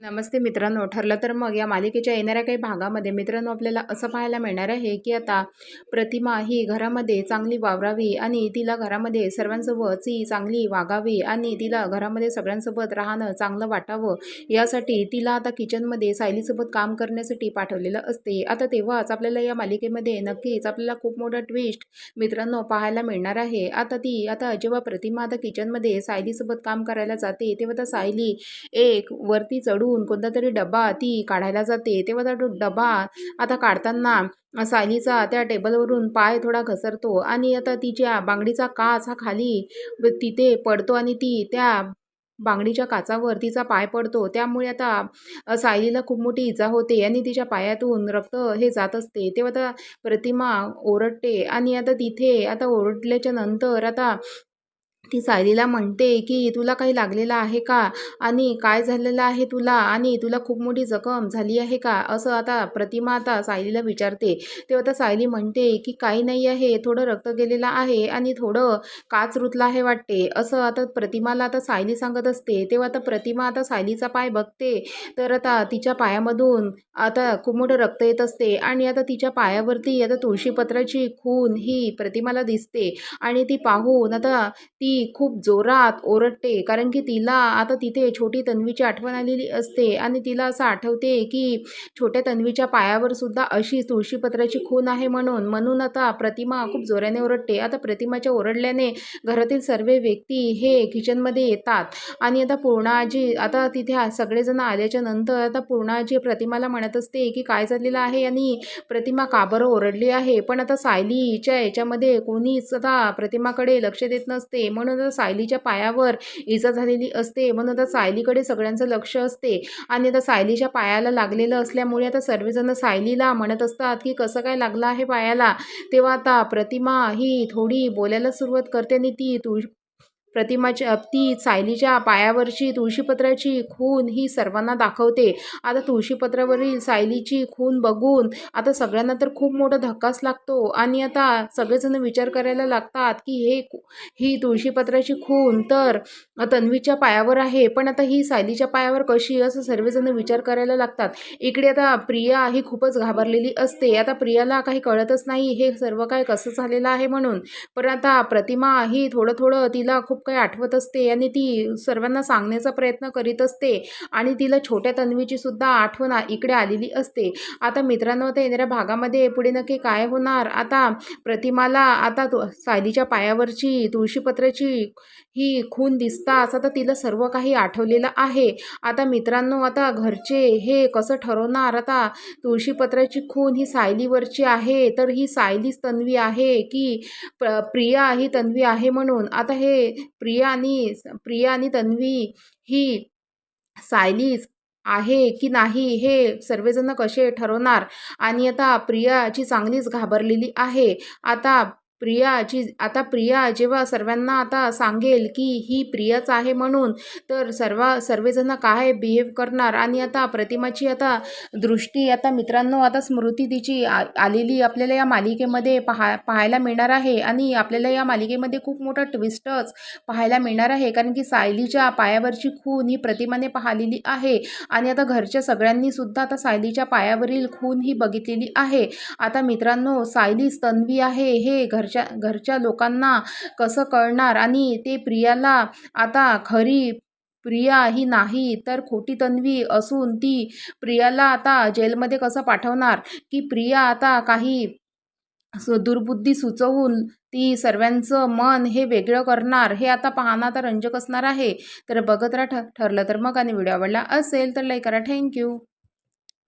नमस्ते मित्रांनो ठरलं तर मग या मालिकेच्या येणाऱ्या काही भागामध्ये मित्रांनो आपल्याला असं पाहायला मिळणार आहे की आता प्रतिमा ही घरामध्ये चांगली वावरावी आणि तिला घरामध्ये सर्वांसोबत ती चांगली वागावी आणि तिला घरामध्ये सगळ्यांसोबत राहणं चांगलं वाटावं यासाठी तिला आता किचनमध्ये सायलीसोबत काम करण्यासाठी पाठवलेलं असते. आता तेव्हाच आपल्याला या मालिकेमध्ये नक्कीच आपल्याला खूप मोठा ट्विस्ट मित्रांनो पाहायला मिळणार आहे. आता ती आता जेव्हा प्रतिमा आता किचनमध्ये सायलीसोबत काम करायला जाते तेव्हा आता सायली एक वरती चढू चढून कोणता तरी डबा ती काढायला जाते. तेव्हा त्या डबा आता काढताना सायलीचा त्या टेबलवरून पाय थोडा घसरतो आणि आता तिच्या बांगडीचा काच हा खाली तिथे पडतो आणि ती त्या बांगडीच्या काचावर तिचा पाय पडतो. त्यामुळे आता सायलीला खूप मोठी इजा होते आणि तिच्या पायातून रक्त हे जात असते. तेव्हा आता प्रतिमा ओरडते आणि आता तिथे आता ओरडल्याच्या नंतर आता ती सायलीला म्हणते की तुला काही लागलेलं आहे का? आणि काय झालेलं आहे तुला? आणि तुला खूप मोठी जखम झाली आहे का? असं आता प्रतिमा आता सायलीला विचारते. तेव्हा आता सायली म्हणते की काही नाही आहे थोडं रक्त गेलेलं आहे आणि थोडं काच रुतला आहे वाटते. असं आता प्रतिमाला आता सायली सांगत असते. तेव्हा आता प्रतिमा आता सायलीचा पाय बघते. तर आता तिच्या पायामधून आता खूप मोठं रक्त येत असते आणि आता तिच्या पायावरती आता तुळशीपत्राची खून ही प्रतिमाला दिसते. आणि ती पाहून आता ती ती खूप जोरात ओरडते कारण की तिला आता तिथे छोटी तन्वीची आठवण आलेली असते आणि तिला असं आठवते की छोट्या तन्वीच्या पायावर सुद्धा अशी तुळशीपत्राची खून आहे म्हणून. म्हणून आता प्रतिमा खूप जोराने ओरडते. आता प्रतिमाच्या ओरडल्याने घरातील सर्व व्यक्ती हे किचनमध्ये येतात. आणि आता पूर्णाजी आता तिथे सगळेजण आल्याच्यानंतर आता पूर्णाजी प्रतिमाला म्हणत असते की काय झालेलं आहे आणि प्रतिमा का बरं ओरडली आहे? पण आता सायलीच्या याच्यामध्ये कोणीच आता प्रतिमाकडे लक्ष देत नसते. म्हणून आता सायलीच्या पायावर इजा झालेली असते म्हणून आता सायलीकडे सगळ्यांचं लक्ष असते आणि आता सायलीच्या पायाला लागलेलं असल्यामुळे आता सर्वजण सायलीला म्हणत असतात की कसं काय लागलं आहे पायाला? तेव्हा आता प्रतिमा ही थोडी बोलायला सुरुवात करते आणि ती तू प्रतिमाच्या ती सायलीच्या पायावरची तुळशीपत्राची खून ही सर्वांना दाखवते. आता तुळशीपत्रावरील सायलीची खून बघून आता सगळ्यांना तर खूप मोठा धक्काच लागतो. आणि आता सगळेजण विचार करायला लागतात की हे ही तुळशीपत्राची खून तर तन्वीच्या पायावर आहे पण आता ही सायलीच्या पायावर कशी असं सर्वजण विचार करायला लागतात. इकडे आता प्रिया ही खूपच घाबरलेली असते. आता प्रियाला काही कळतच नाही हे सर्व काय कसं झालेलं आहे म्हणून. पण आता प्रतिमा ही थोडं थोडं तिला खूप खूप काही आठवत असते आणि ती सर्वांना सांगण्याचा प्रयत्न करीत असते आणि तिला छोट्या तन्वीची सुद्धा आठवण इकडे आलेली असते. आता मित्रांनो आता येणाऱ्या भागामध्ये पुढे नक्की काय होणार? आता प्रतिमाला आता सायलीच्या पायावरची तुळशीपत्राची ही खून दिसताच आता तिला सर्व काही आठवलेलं आहे. आता मित्रांनो आता घरचे हे कसं ठरवणार? आता तुळशीपत्राची खून ही सायलीवरची आहे तर ही सायलीच तन्वी आहे की प्रिया ही तन्वी आहे म्हणून. आता हे प्रिया आणि प्रिया आणि तन्वी ही सायलीच आहे की नाही हे सर्वजण कसे ठरवणार? आणि आता प्रियाची चांगलीच घाबरलेली आहे. आता प्रियाची आता प्रिया जेव्हा सर्वांना आता सांगेल की ही प्रियाच आहे म्हणून. तर सर्व सर्वजण काय बिहेव करणार? आणि आता प्रतिमाची आता दृष्टी आता मित्रांनो आता स्मृती तिची आलेली आपल्याला या मालिकेमध्ये पहा पाहायला मिळणार आहे. आणि आपल्याला या मालिकेमध्ये खूप मोठा ट्विस्टच पाहायला मिळणार आहे. कारण की सायलीच्या पायावरची खून ही प्रतिमाने पाहिलेली आहे. आणि आता घरच्या सगळ्यांनी सुद्धा आता सायलीच्या पायावरील खून ही बघितलेली आहे. आता मित्रांनो सायलीच तन्वी आहे. हे घर घरच्या घरच्या लोकांना कसं कळणार? आणि ते प्रियाला आता खरी प्रिया ही नाही तर खोटी तन्वी असून ती प्रियाला आता जेलमध्ये कसं पाठवणार? की प्रिया आता काही दुर्बुद्धी सुचवून ती सर्वांचं मन हे वेगळं करणार हे आता पाहणं आता रंजक असणार आहे. तर बघत राहा ठरलं तर मग. आणि व्हिडिओ आवडला असेल तर लाईक करा. थँक्यू